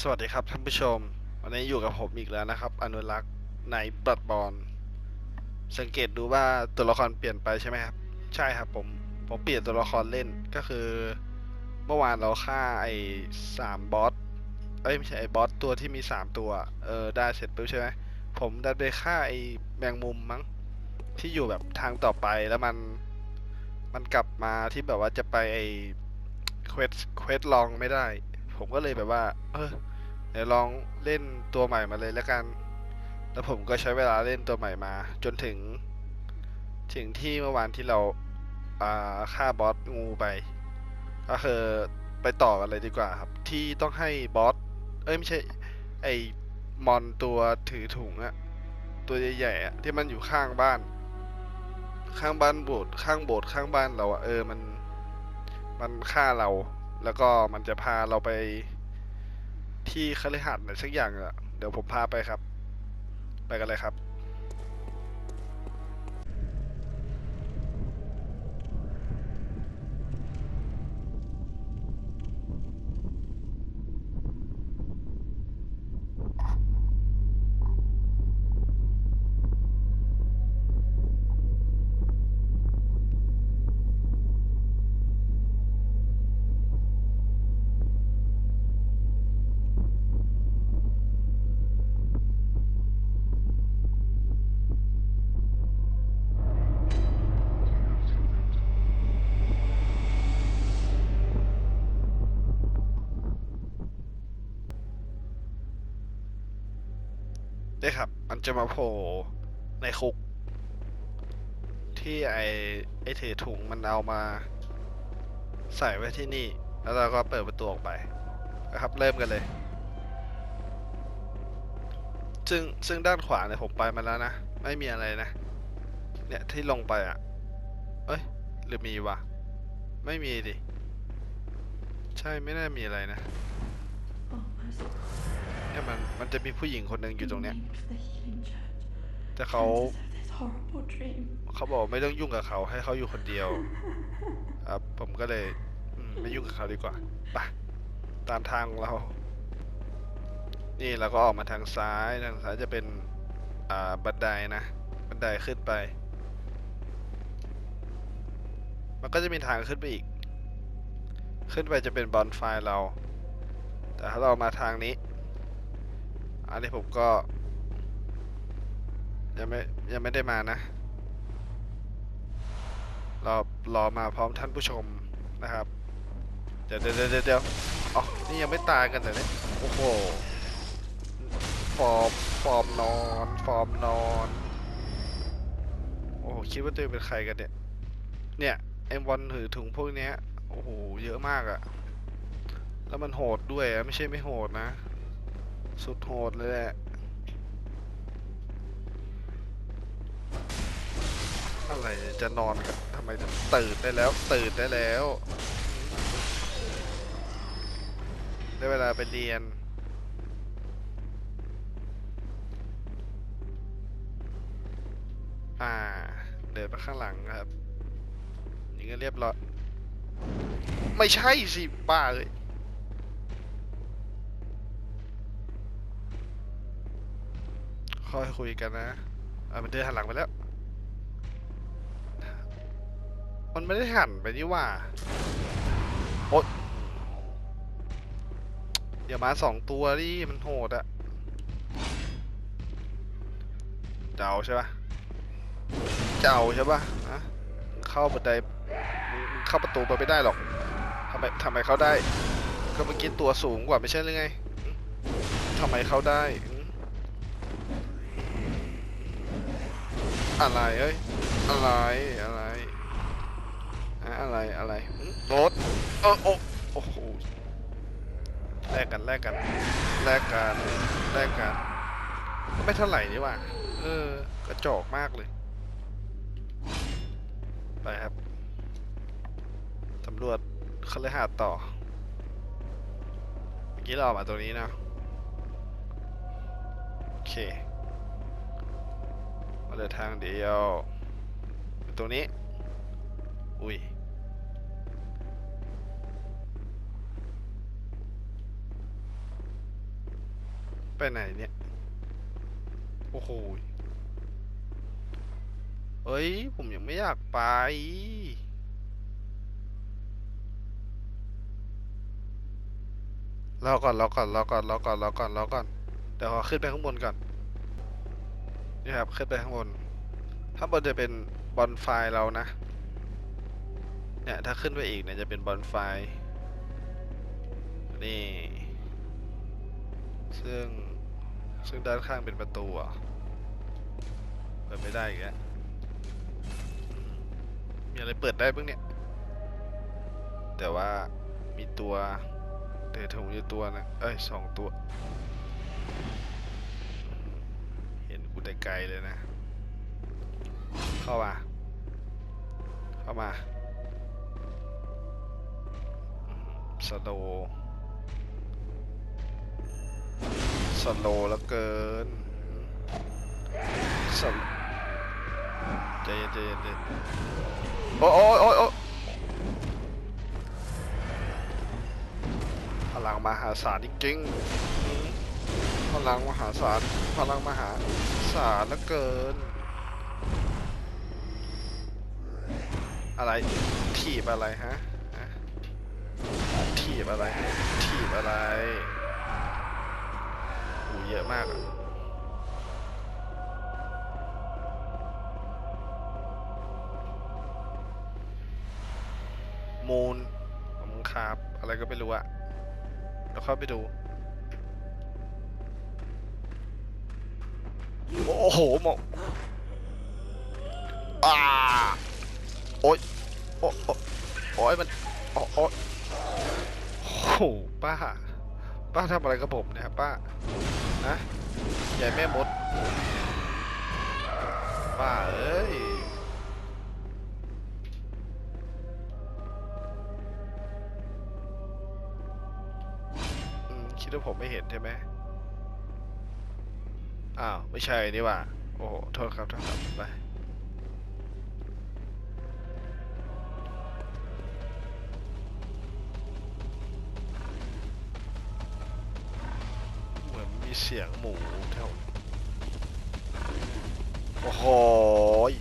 สวัสดีครับท่านผู้ชม วันนี้อยู่กับผมอีกแล้วนะครับ อนุรักษ์ในบัตบอลสังเกตดูว่าตัวละครเปลี่ยนไปใช่ไหมครับใช่ครับผมผมเปลี่ยนตัวละครเล่นก็คือ เมื่อวานเราฆ่าไอ้สามบอสเอ้ยไม่ใช่ไอ้บอสตัวที่มีสามตัวเออได้เสร็จปุ๊บใช่ไหมผมดันไปฆ่าไอ้แมงมุมมั้งที่อยู่แบบทางต่อไปแล้วมันมันกลับมาที่แบบว่าจะไปไอ้เควสเควสลองไม่ได้ ผมก็เลยแบบว่า เออเดี๋ยวลองเล่นตัวใหม่มาเลยแล้วกัน แล้วผมก็ใช้เวลาเล่นตัวใหม่มา จนถึง ถึงที่เมื่อวานที่เราอ่าฆ่าบอสงูไป ก็คือไปต่อกันเลยดีกว่าครับ ที่ต้องให้บอส เอ้ยไม่ใช่ ไอมอนตัวถือถุงอะตัวใหญ่ๆอะที่มันอยู่ข้างบ้าน ข้างบ้านโบสถ์ข้างโบสถ์ข้างบ้านเราอะเออมัน มันฆ่าเรา แล้วก็มันจะพาเราไปที่คฤหาสน์อะไรสักอย่างอะเดี๋ยวผมพาไปครับ ไปกันเลยครับ ได้ครับ มันจะมาโผล่ในคุก ที่ไอไอถือถุงมันเอามาใส่ไว้ที่นี่ แล้วเราก็เปิดประตูออกไปนะครับ เริ่มกันเลย ซึ่งซึ่งด้านขวาเนี่ยผมไปมาแล้วนะ ไม่มีอะไรนะ เนี่ยที่ลงไปอะ เอ้ย หรือมีวะ ไม่มีดิ ใช่ไม่น่ามีอะไรนะ เนี่ยมันมันจะมีผู้หญิงคนหนึ่งอยู่ตรงเนี้ย named the healing church. แต่เขา Because of this horrible dream. เขาบอกไม่ต้องยุ่งกับเขาให้เขาอยู่คนเดียวครับผมก็เลยอืมไม่ยุ่งกับเขาดีกว่าไปตามทางของเรา นี่เราก็ออกมาทางซ้ายทางซ้ายจะเป็นอ่าบันไดนะ บันไดขึ้นไป มันก็จะมีทางขึ้นไปอีก ขึ้นไปจะเป็นบอนไฟเรา แต่ถ้าเรามาทางนี้ อันนี้ผมก็ ยังไม่ยังไม่ได้มานะรอรอมาพร้อมท่านผู้ชมนะครับ เดี๋ยวเดี๋ยวเดี๋ยวเดี๋ยวอ๋อนี่ยังไม่ตายกันเหรอเนี่ยโอ้โหฟอร์มฟอร์มนอนฟอร์มนอน โอ้โหคิดว่าตัวเองเป็นใครกันเนี่ย เนี่ยไอ้บอลถือถุงพวกเนี้ยโอ้โหเยอะมากอะแล้วมันโหดด้วยไม่ใช่ไม่โหดนะ สุดโหดเลยแหละอะไรจะนอนกันทำไมจะตื่นได้แล้ว ตื่นได้แล้ว ได้เวลาไปเรียนอ่า เดินไปข้างหลังครับ นี่ก็เรียบร้อย ไม่ใช่สิป้าเลย ค่อยคุยกันนะอ่ามันเดินหันหลังไปแล้ว มันไม่ได้หันไปนี่ว่าโอ๊ยเดี๋ยวมาสองตัวดิมันโหดอะเจ้าใช่ปะเจ้าใช่ปะอะเข้าบันไดเข้าประตูไปไม่ได้หรอกทำไมทำไมเขาได้ ก็เมื่อกี้ตัวสูงกว่าไม่ใช่หรือไงทำไมเขาได้ อะไรเอ้ยอะไรอะไรอะไรอะไรรถเออโอ้โอ้โหแลกกันแลกกันแลกกันแลกกันก็ไม่เท่าไหร่นี่ว่าเออกระจอกมากเลยไปครับสำรวจคฤหาสน์ต่อเมื่อกี้เราออกมาตรงนี้นะโอเค มาเดินทางเดียวตรงนี้ อุ้ยไหนเนี่ย โอ้โหเอ้ย ผมยังไม่อยากไป รอก่อนรอก่อนรอก่อนรอก่อนรอก่อนรอก่อน เดี๋ยวขอขึ้นไปข้างบนก่อน นี่ครับขึ้นไปข้างบนข้างบนจะเป็นบอลไฟเรานะ เนี่ยถ้าขึ้นไปอีกเนี่ยจะเป็นบอลไฟนี่ ซึ่งซึ่งด้านข้างเป็นประตูอะเปิดไม่ได้อีกแล้วมีอะไรเปิดได้บ้างเนี่ย แต่ว่ามีตัวเตะถุงอยู่ตัวนะเอ้ยสองตัว แต่ไกลเลยนะ เข้ามา เข้ามาสโลสโลแล้วเกินสโลใจเย็นใจเย็นใจเย็นโอ้โอ้โอ้โอ้พลังมหาศาลจริงๆ พลังมหาศาล พลังมหาศาลแล้วเกิน อะไรถีบอะไรฮะฮะถีบอะไรถีบอะไรอูเยอะมากอะมูนผมครับ อะไรก็ไม่รู้อะเดี๋ยวเข้าไปดู โอ้โหหมอกอ่าโอ๊ยโอ๊ยโอ๊ยมันโอ๊ยโอ้โหป้า ป้าทำอะไรกับผมเนี่ยป้าฮะใหญ่แม่มด ป้าเอ้ยคิดว่าผมไม่เห็นใช่ไหม อ้าว ไม่ใช่นี่ว่า โอ้โห โทษครับโทษครับไปเหมือนมีเสียงหมูแถวโอ้โหย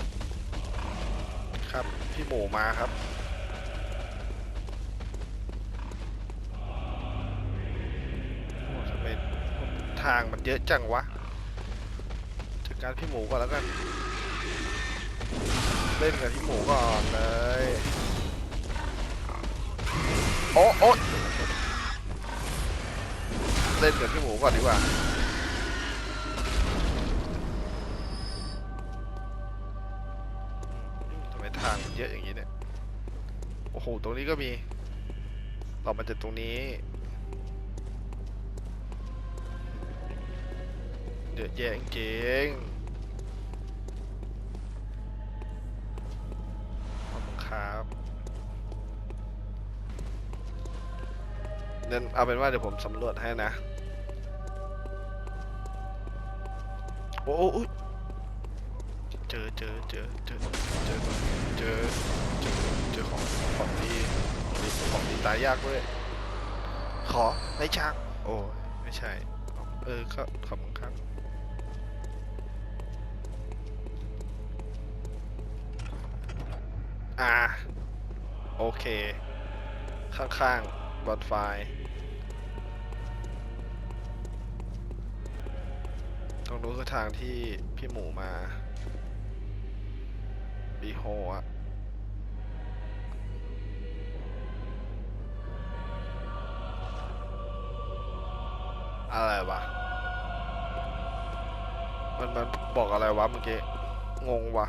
ครับพี่หมูมาครับทางมันเยอะจังวะ การพี่หมูก่อนแล้วกัน เล่นกับพี่หมูก่อนเลย โอ้โอ้เล่นกับพี่หมูก่อนดีกว่าทำไมทางมันเยอะอย่างนี้เนี่ย โอ้โห ตรงนี้ก็มี เรามาจากตรงนี้เยอะแยะจริง นั่นเอาเป็นว่าเดี๋ยวผมสำรวจให้นะ โอ้โหเจอเจอเจอเจอเจอเจอเจอเจอของของดีของดีของดีตายยากด้วย ขอไม่ชักโอ้ไม่ใช่ เออก็ขอบคุณครับอ่า โอเค ข้างๆบอดไฟ นู้นคือทางที่พี่หมูมาบีโฮอะอะไรวะ มันมันบอกอะไรวะเมื่อกี้ งงวะ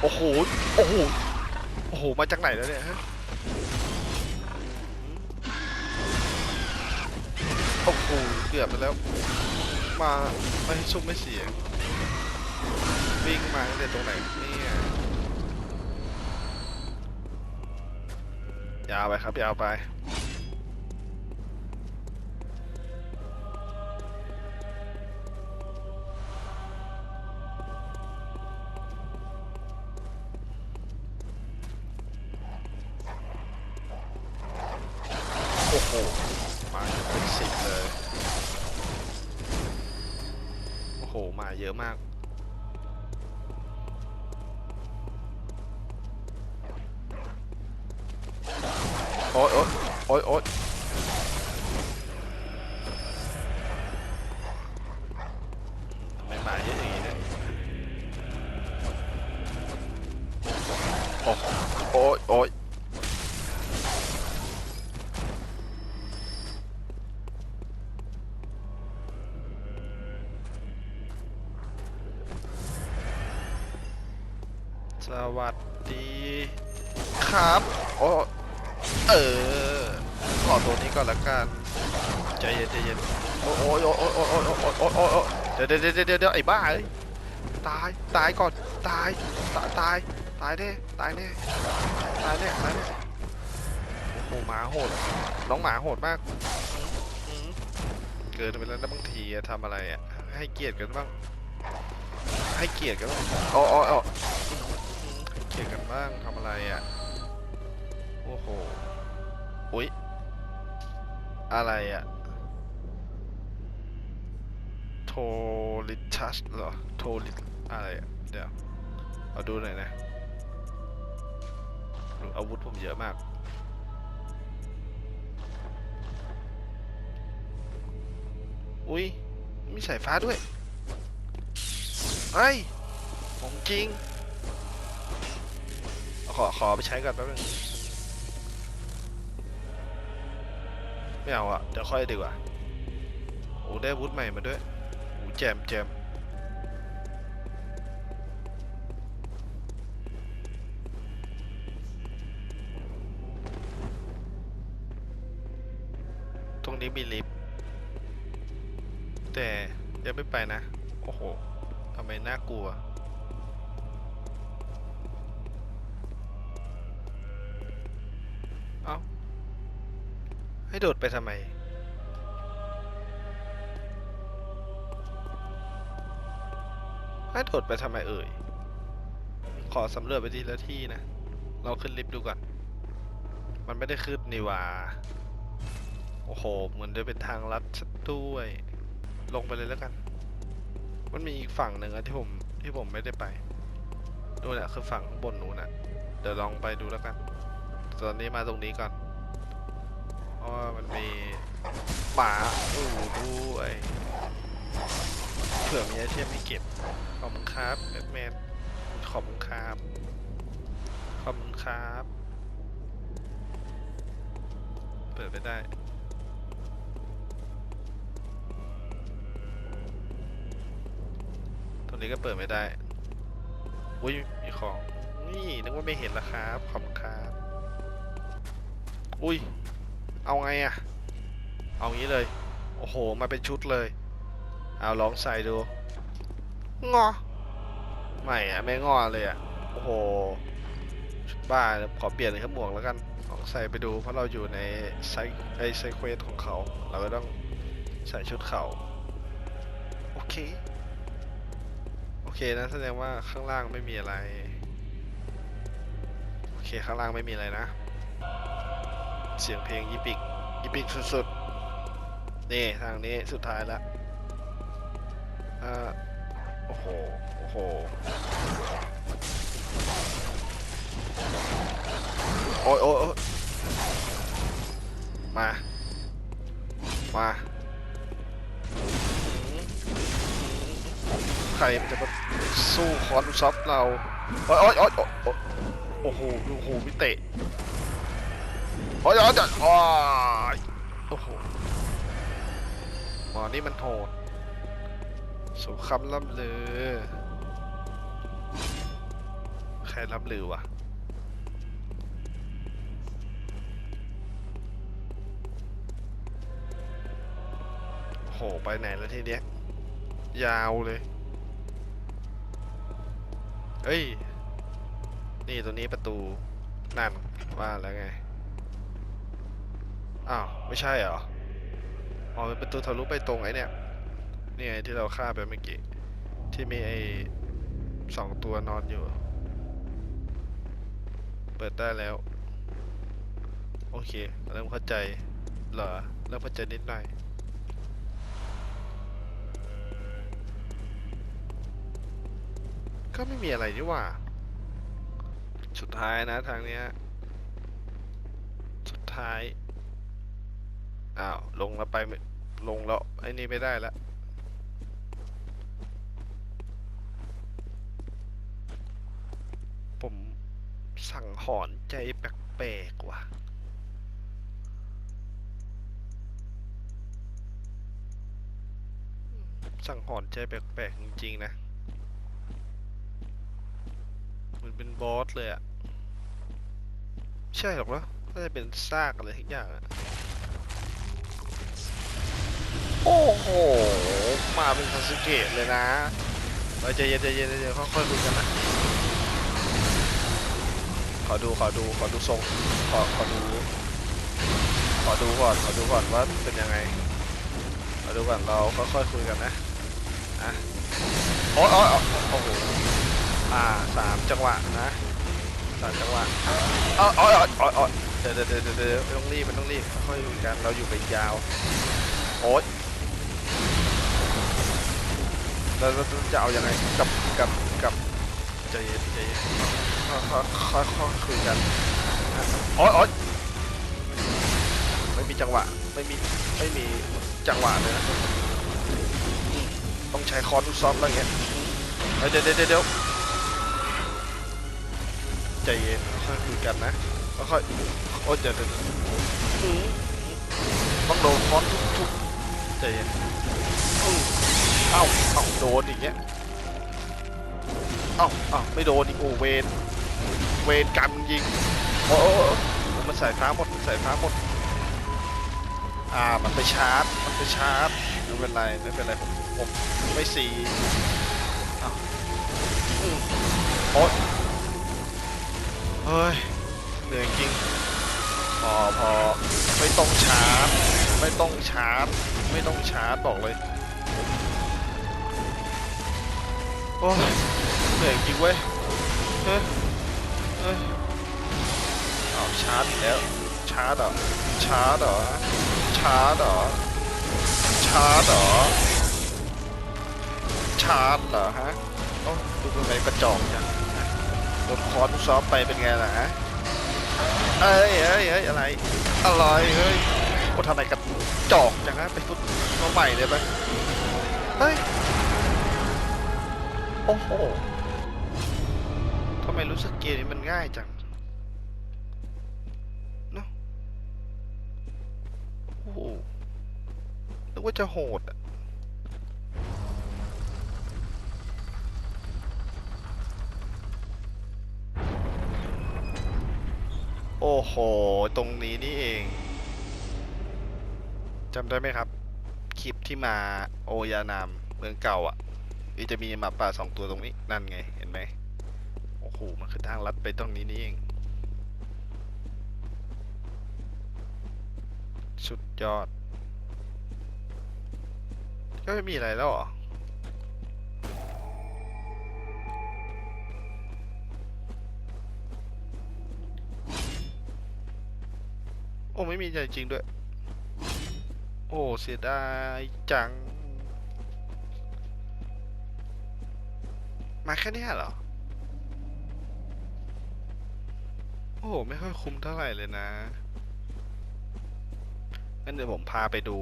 โอ้โห โอ้โห โอ้โห มาจากไหนแล้วเนี่ยฮะ โอ้โหเกือบไปแล้ว มาไม่ชุ่มไม่เสียงวิ่งมาตั้งแต่ตรงไหนเนี่ยยาวไปครับยาวไปมา เป็นสิบเลย โอ้โห มาเยอะมาก โอ๊ยโอ๊ยโอ๊ยโอ๊ย อ้ยโอ้ยโอ้ยโอ้ยโอ้ยเดี๋ยวเดี๋ยวเดี๋ยวเดี๋ยวไอ้บ้าเอ้ยตายตายก่อนตายตายตายตายแน่ตายแน่ตายแน่ตายแน่โอ้โหหมาโหดน้องหมาโหดมากเกินไปแล้วนะบางทีทำอะไรอะให้เกียรติกันบ้างให้เกียรติกันบ้างอ๋ออ๋ออ๋ออื้อหือให้เกียรติกันบ้างทำอะไรอะโอ้โหอุ๊ยอะไรอะ ทลิทัสเหรอโทลิอะไรอะเดี๋ยวเอาดูหน่อยนะดูอาวุธผมเยอะมาก อุ้ยมีสายฟ้าด้วยเฮ้ของจริง ขอ ขอไปใช้ก่อนแป๊บนึง ไม่เอาอะเดี๋ยวค่อยดีกว่า โอ้ได้อาวุธใหม่มาด้วย แจมแจมตรงนี้มีลิฟต์แต่ยังไม่ไปนะ โอ้โหทำไมน่ากลัวเอ้าให้โดดไปทำไม ให้โดดไปทำไมเอ่ย ขอสำรวจไปทีละที่นะ เราขึ้นลิฟต์ดูก่อน มันไม่ได้ขึ้นนี่ว่า โอ้โห เหมือนจะเป็นทางลัดซะด้วย ลงไปเลยแล้วกัน มันมีอีกฝั่งหนึ่งอะที่ผมที่ผมไม่ได้ไปนู่นแหละคือฝั่งข้างบนนู้นอะเดี๋ยวลองไปดูแล้วกัน ตอนนี้มาตรงนี้ก่อน เพราะว่ามันมีหมาอยู่ด้วย เผื่อมีไอเทมให้เก็บ ขอบคุณครับแบทแมนขอบคุณครับ ขอบคุณครับ เปิดไม่ได้ตรงนี้ก็เปิดไม่ได้ อุ้ย มีของ นี่นึกว่าไม่เห็นล้วครับ ขอบคุณครับ อุ้ย เอาไงอะเอางี้เลย โอ้โห มาเป็นชุดเลย เอาลองใส่ดู งอ ไม่อะไม่งอเลยอะโอ้โห บ้าขอเปลี่ยนเป็นขหมวกแล้วกันลองใส่ไปดูเพราะเราอยู่ในไซไอไซเควสของเขา เราก็ต้องใส่ชุดเขาโอเค โอเคนะแสดงว่าข้างล่างไม่มีอะไร โอเคข้างล่างไม่มีอะไรนะ เสียงเพลงยิปิกยิปิกสุดๆ นี่ทางนี้สุดท้ายละ อ่าโอ้โห โอ้โห โอ้ยโอ้ยมา มาใครมันจะมาสู้คอนซับเราโอ้ยโอ้ยโอ้ยโอ้โหโอ้โหมิเตะโอ้ยโอ้ยโอ้ยโอ้ยโอ้โหหมอนี่มันโหด สมคำล่ำลือ ใครล่ำลือวะโห ไปไหนแล้วทีเนี้ย ยาวเลย เฮ้ย นี่ตัวนี้ประตู นั่น ว่าแล้วไง อ้าว ไม่ใช่เหรอ อ๋อ เป็นประตูทะลุไปตรงไอ้เนี่ย นี่ไงที่เราฆ่าไปเมื่อกี้ ที่มีไอ้สองตัวนอนอยู่ เปิดได้แล้ว โอเค เริ่มเข้าใจเหรอเรื่องหัวใจนิดหน่อยก็ไม่มีอะไรนี่หว่า สุดท้ายนะทางเนี้ย สุดท้าย อ้าว ลงแล้วไป ลงแล้ว ไอ้นี่ไม่ได้แล้ว อนใจแปลกๆว่ะสั่งหอนใจแปลกๆจริงๆนะ มันเป็นบอสเลยอะใช่หรอกเนอะน่าจะเป็นซากอะไรทุกอย่างอะโอ้โห มาเป็นซาสึเกะเลยนะเฮ้ยใจเย็นใจเย็นใจเย็นค่อยๆคุยกันนะ ขอดูขอดูขอดูทรงขอขอดูขอดูก่อนขอดูก่อนว่าเป็นยังไงขอดูก่อนเราค่อยๆคุยกันนะอะโอ้ยโอ้ยโอ้โหอ่าสามจังหวะนะสามจังหวะเอ๋ออ๋ออ๋ออ๋อเดี๋ยวเดี๋ยวเดี๋ยวเดี๋ยวต้องรีบไม่ต้องรีบค่อยคุยกันเราอยู่ไปยาวโอ๊ยเราจะเอายังไงกับกับ ใจเย็นใจเย็นค่อยค่อยค่อยๆคุยกันโอ๊ยโอ๊ยไม่มีจังหวะ ไม่มี ไม่มีจังหวะเลยนะอืมต้องใช้คอร์ดอุซอฟแล้วเงี้ยเฮ้ยเดี๋ยวเดี๋ยวเดี๋ยวใจเย็นค่อยคุยกันนะค่อยๆโอ้ยเดี๋ยวเดี๋ยวอื้อต้องโดนค้อนทุบๆใจเย็นอื้อเอ้าเอ้าโดนอย่างเงี้ย เอ้าเอ้าไม่โดนอีกโอเวนเวนกันยิงโอ้มันใส่ฟ้าหมดมันใส่ฟ้าหมดอ่ามันไปชาร์จมันไปชาร์จไม่เป็นไรไม่เป็นไรผมผมไม่สีอ้าอื้อโอ๊ยเฮ้ยเหนื่อยจริงพอพอไม่ต้องชาร์จไม่ต้องชาร์จไม่ต้องชาร์จบอกเลยโอ้ย นื่อยจริงเว้ยเฮ้ยเฮ้ยเอาชาร์จอีกแล้ว ชาร์จเหรอชาร์จเหรอชาร์จเหรอชาร์จเหรอชาร์จเหรอฮะโอ้ดูเป็นไงกระจอกจังโดนคอนซ้อมไปเป็นไงล่ะฮะเอ้ยเอ้ยเอ้ยอะไรอะไรเฮ้ยโอ้ทำไมกระจอกจังฮะไปฟุตมาใหม่เลยไหมเฮ้ยโอ้โห ไมรู้สึกเกมนี้มันง่ายจังเนอะโอ้โหนึกว่าจะโหดอะโอ้โห ตรงนี้นี่เองจำได้ไหมครับ คลิปที่มาโอยานามเมืองเก่าอะนี่จะมีหมาป่าสองตัวตรงนี้ นั่นไง เห็นไหม อ้โห มันคือทางลัดไปตรงนี้นี่เอง สุดยอด ก็ไม่มีอะไรแล้วหรอโอ้ไม่มีใจจริงด้วย โอ้เสียดายจัง มาแค่นี้เหรอ โอ้ไม่ค่อยคุ้มเท่าไหร่เลยนะงั้นเดี๋ยวผมพาไปดู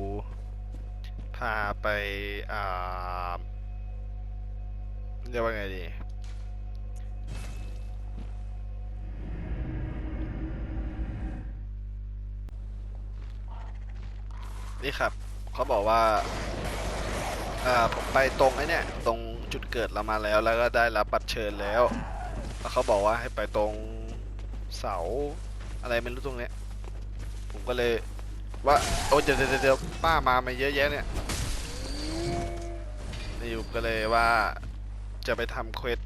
พาไป อ่า เรียกว่าไงดี นี่ครับ เขาบอกว่า อ่า ผมไปตรงไอ้เนี่ย ตรงจุดเกิดเรามาแล้ว แล้วก็ได้รับบัตรเชิญแล้ว แล้วเขาบอกว่าให้ไปตรง เสาอะไรไม่รู้ตรงเนี้ย ผมก็เลยว่าโอ้เดี๋ยวเดี๋ยวเดี๋ยวป้ามามาเยอะแยะเนี่ยนี่อยู่ก็เลยว่าจะไปทำเควส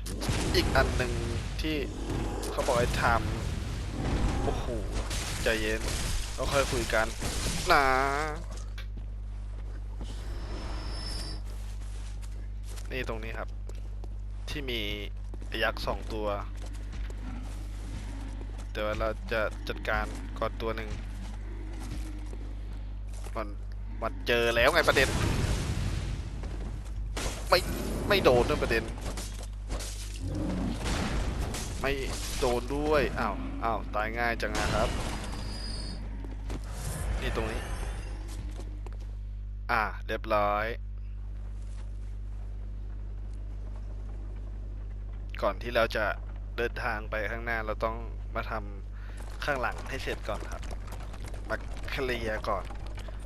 อีกอันหนึ่งที่เขาบอกให้ทำโอ้โหใจเย็นเราค่อยคุยกันนะนี่ตรงนี้ครับ ที่มียักษ์สองตัว แต่ว่าเราจะจัดการก่อนตัวหนึ่งมันมันเจอแล้วไงประเด็น ไม่ไม่โดนด้วยประเด็น ไม่โดนด้วยอ้าวอ้าวตายง่ายจังนะครับ นี่ตรงนี้ อ่าเรียบร้อยก่อนที่เราจะเดินทางไปข้างหน้าเราต้อง มาทำข้างหลังให้เสร็จก่อนครับ มาเคลียร์ก่อน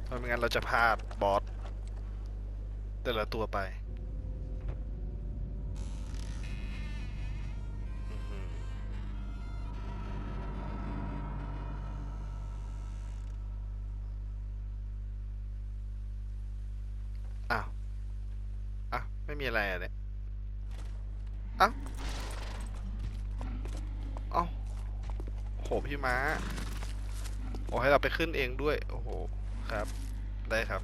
เพราะไม่งั้นเราจะพลาดบอสแต่ละตัวไปอ้าวอ้าวไม่มีอะไรอะเนี่ยอ้าว พี่ม้าโอ้ให้เราไปขึ้นเองด้วย โอ้โห ครับ ได้ครับ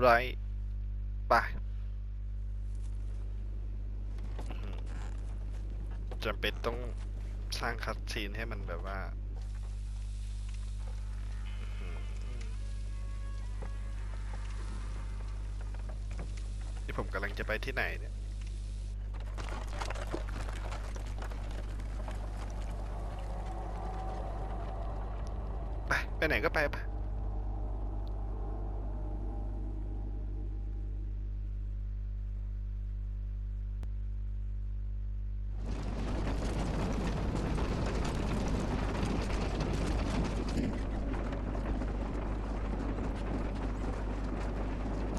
ไรไปจำเป็นต้องสร้างคัดซีนให้มันแบบว่าอื้อหือนี่ผมกำลังจะไปที่ไหนเนี่ย ไปไหนก็ไปไป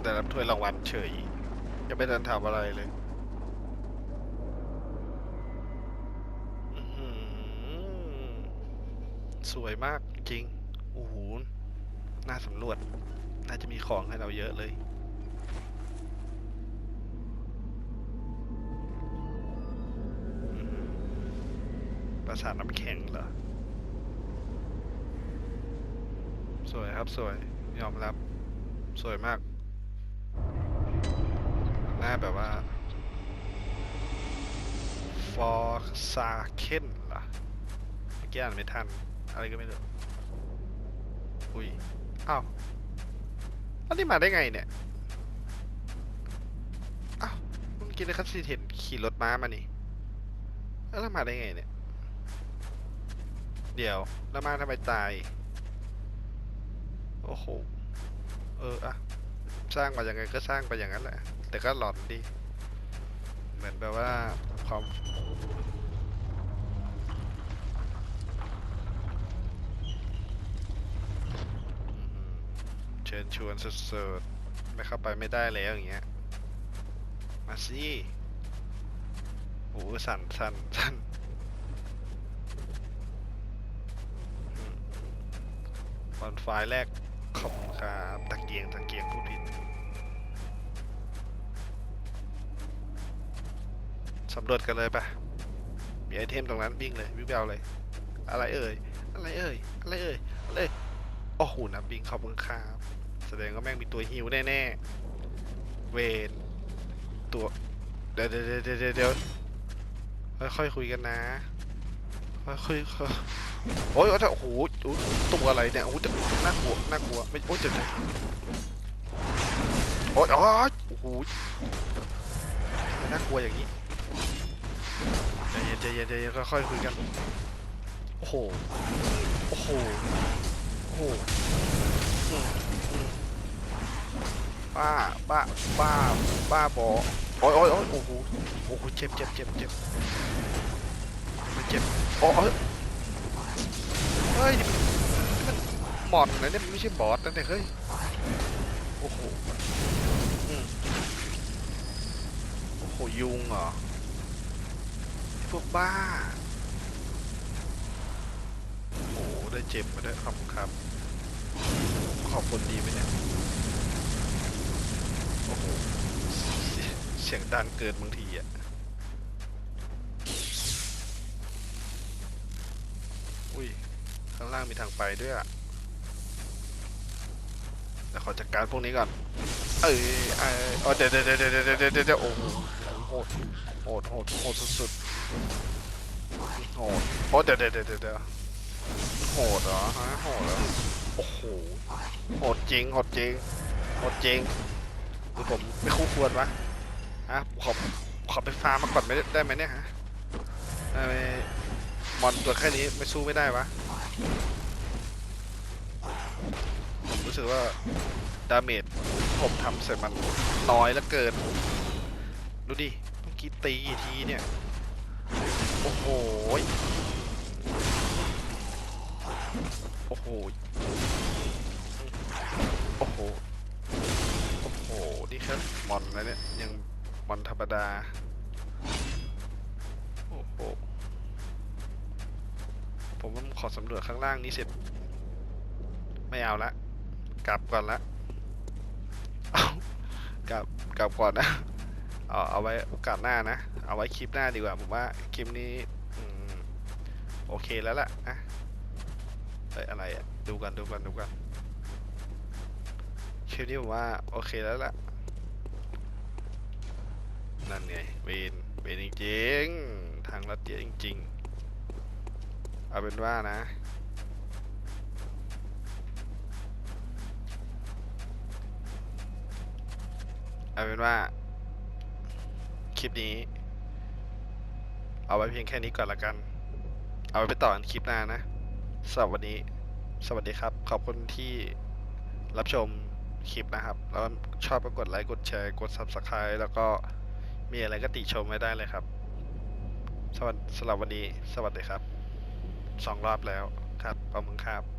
ได้รับถ้วยรางวัลเฉยยังไม่ทันทำอะไรเลยสวยมากจริง โอ้โห น่าสำรวจ น่าจะมีของให้เราเยอะเลย ปราสาทน้ำแข็งเหรอ สวยครับสวย ยอมรับ สวยมาก หน้าแบบว่า ฟอร์ซาเคนเหรอเมื่อกี้อ่านไม่ทัน อะไรก็ไม่รู้ อุ้ยอ้าวอันนี้มาได้ไงเนี่ยอ้าวเมื่อกี้ในคัสซีนเห็นขี่รถม้ามานี่แล้วมาได้ไงเนี่ย เดี๋ยวแล้วมาทำไมตายโอ้โห เอออะสร้างมายังไงก็สร้างไปอย่างนั้นแหละ แต่ก็หลอนดี เหมือนแบบว่าความอื้อหือ เชิญชวนสุดๆไม่เข้าไปไม่ได้แล้วอย่างเงี้ย มาสิโอ้สั่นสั่นสั่นบอลไฟล์แรกขอบคุณครับตะเกียงตะเกียงผู้ผิดสำรวจกันเลยปะมีไอเทมตรงนั้นวิ่งเลยวิ่งไปเอาเลย อะไรเอ่ย อะไรเอ่ย อะไรเอ่ยอะไร โอ้โหนะบิงขอบคุณครับแสดงว่าแม่งมีตัวฮิวแน่ๆ เวนตัว เดี๋ยวเดี๋ยวเดี๋ยวเดี๋ยวค่อยๆคุยกันนะ ค่อยๆค่อยโอ้ยโอ้ยโอ้โหตัวอะไรเนี่ยโอ้ยแต่น่ากลัวน่ากลัวไม่โอ้ยเจ็บใจโอ้ยโอ้ยโอ้โหน่ากลัวอย่างนี้ใจเย็นใจเย็นใจเย็นค่อยๆคุยกัน โอ้โห โอ้โห โหบ้า บ้า บ้า บ้าบอโอ้ยโอ้ยโอ้ยโอ้โห โอ้โห เจ็บเจ็บเจ็บเจ็บมันเจ็บโอ้ยเฮ้ยนี่มันหมอนนะเนี่ยมันไม่ใช่บอสนะเนี่ยเฮ้ย โอ้โหโอ้โห ยุงเหรอ พวกบ้า ได้เจ็บมาด้วยขอบคุณครับ ขอบคุณดีไหมเนี่ย โอ้โห เสียงดังเกินบางทีอะอุ้ย ข้างล่างมีทางไปด้วยอะเดี๋ยวขอจัดการพวกนี้ก่อน เอ้ยเอ้ยเดี๋ยวเดี๋ยวเดี๋ยวเดี๋ยวเดี๋ยวเดี๋ยวโอ้โหโหดโหดโหดโหดสุดๆโหดโอ้เดี๋ยวเดี๋ยวเดี๋ยว โหดเหรอฮะโหดเหรอโอ้โหโหดจริงโหดจริงโหดจริงหรือผมไม่คู่ควรวะฮะขอขอไปฟาร์มมาก่อนไม่ได้ได้ไหมเนี่ยฮะทำไมมอนตัวแค่นี้ไม่สู้ไม่ได้วะผมรู้สึกว่าดาเมจผมทำเสร็จมันน้อยเหลือเกิน ดูดิเมื่อกี้ตีกี่ทีเนี่ย โอ้โห โอ้โห โอ้โห โอ้โห นี่แค่มอนนะเนี่ย ยังมอนธรรมดา โอ้โห ผมว่าขอสำรวจข้างล่างนี้เสร็จ ไม่เอาละ กลับก่อนละเอากลับกลับก่อนนะเอาเอาไว้โอกาสหน้านะ เอาไว้คลิปหน้าดีกว่า ผมว่าคลิปนี้โอเคแล้วล่ะอะ เอ้ยอะไรอะดูกันดูกันดูกันคลิปนี้ผมว่า โอเคแล้วล่ะ นั่นไงเวนเวนจริงๆ ทางลัดเยอะจริง ๆ เอาเป็นว่านะเอาเป็นว่า คลิปนี้ เอาไว้เพียงแค่นี้ก่อนละกัน เอาไว้ไปต่อกันคลิปหน้านะ สำหรับวันนี้ สวัสดีครับ ขอบคุณที่รับชมคลิปนะครับ แล้วชอบก็กดไลค์ กดแชร์ กด Subscribe แล้วก็มีอะไรก็ติชมไว้ได้เลยครับ สวัสดีสำหรับวันนี้ สวัสดีครับ สองรอบแล้วครับขอบคุณครับ